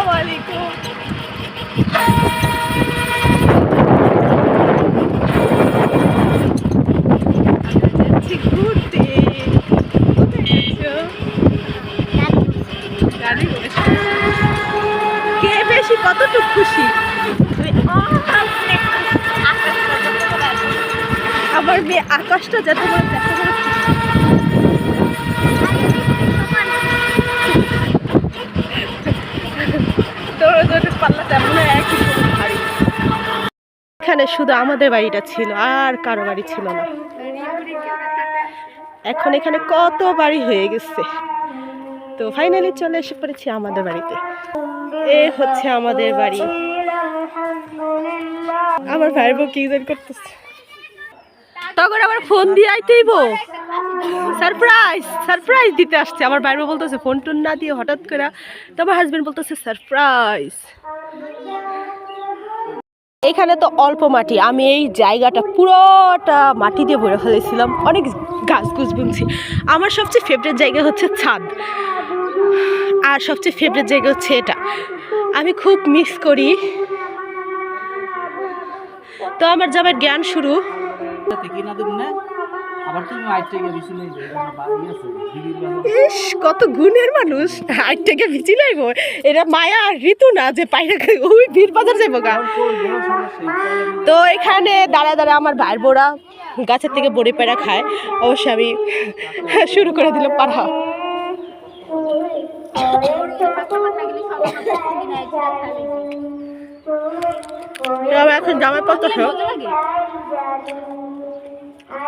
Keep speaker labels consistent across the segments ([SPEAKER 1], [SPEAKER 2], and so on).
[SPEAKER 1] আসসালামু আলাইকুম। বেশি কতটুকু খুশি? আমার মেয়ে আকাশটা যাতে দেখা যাচ্ছে। এখানে শুধু আমাদের বাড়িটা ছিল, আর কারও বাড়ি ছিল না। এখন এখানে কত বাড়ি হয়ে গেছে। তো ফাইনালি চলে এসে পড়েছি আমাদের বাড়িতে। এ হচ্ছে আমাদের বাড়ি। আমার ভাই বউ কি করতেছে। তখন আবার ফোন দিয়ে আইতেইব সারপ্রাইজ সারপ্রাইজ দিতে আসছে। আমার বউ বলতেছে ফোন টোন না দিয়ে হঠাৎ করে তো আমার হাজবেন্ড বলতেছে, সারপ্রাইজ। এখানে তো অল্প মাটি। আমি এই জায়গাটা পুরোটা মাটি দিয়ে ভরে ফেলেছিলাম। অনেক গাছ গুছ বুনছি। আমার সবচেয়ে ফেভারিট জায়গা হচ্ছে ছাদ। আর সবচেয়ে ফেভারিট জায়গা হচ্ছে এটা। আমি খুব মিস করি। তো আমার যাবার জ্ঞান শুরু।
[SPEAKER 2] আইট
[SPEAKER 1] ইস, কত গুণের মানুষ। হাইট থেকে ভিজি লাইব? এটা মায়া আর ঋতু না যে পাইরে ওই বীর বাজার যাইব গা। তো এখানে দাঁড়া দাঁড়া আমার ভাইয়ের বোরা গাছের থেকে বড়ি পেড়া খায়। অবশ্য আমি শুরু করে দিলাম পাড়া এখন জামাই পড়তেছে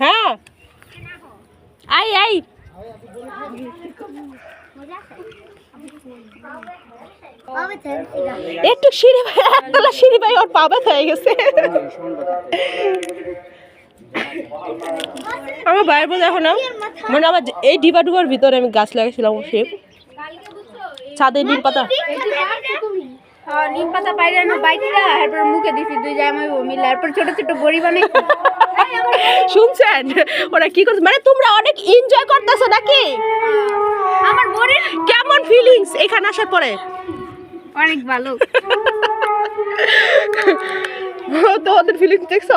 [SPEAKER 1] হ্যাঁ। আই আই। একটু সিঁড়ি ভাই একতলা সিঁড়ি ভাই ওর পাবা হয়ে গেছে। আমার বাইরে বলে এখন মানে আমার এই ডিবা ডুবার ভিতরে আমি গাছ লাগাইছিলাম সে ছাদে নিম পাতা।
[SPEAKER 3] নিম পাতা বাইরে বাইকটা মুখে দিছি, দুই বউ মিলে এরপর ছোট ছোট বড়ি বানাইছি।
[SPEAKER 1] শুনছেন? ওরা কি করছে? মানে তোমরা অনেক এনজয় করতেছো নাকি?
[SPEAKER 3] আমার মনে
[SPEAKER 1] কেমন ফিলিংস এখানে আসার পরে?
[SPEAKER 3] অনেক ভালো।
[SPEAKER 1] তো ওদের ফিলিংস দেখছ?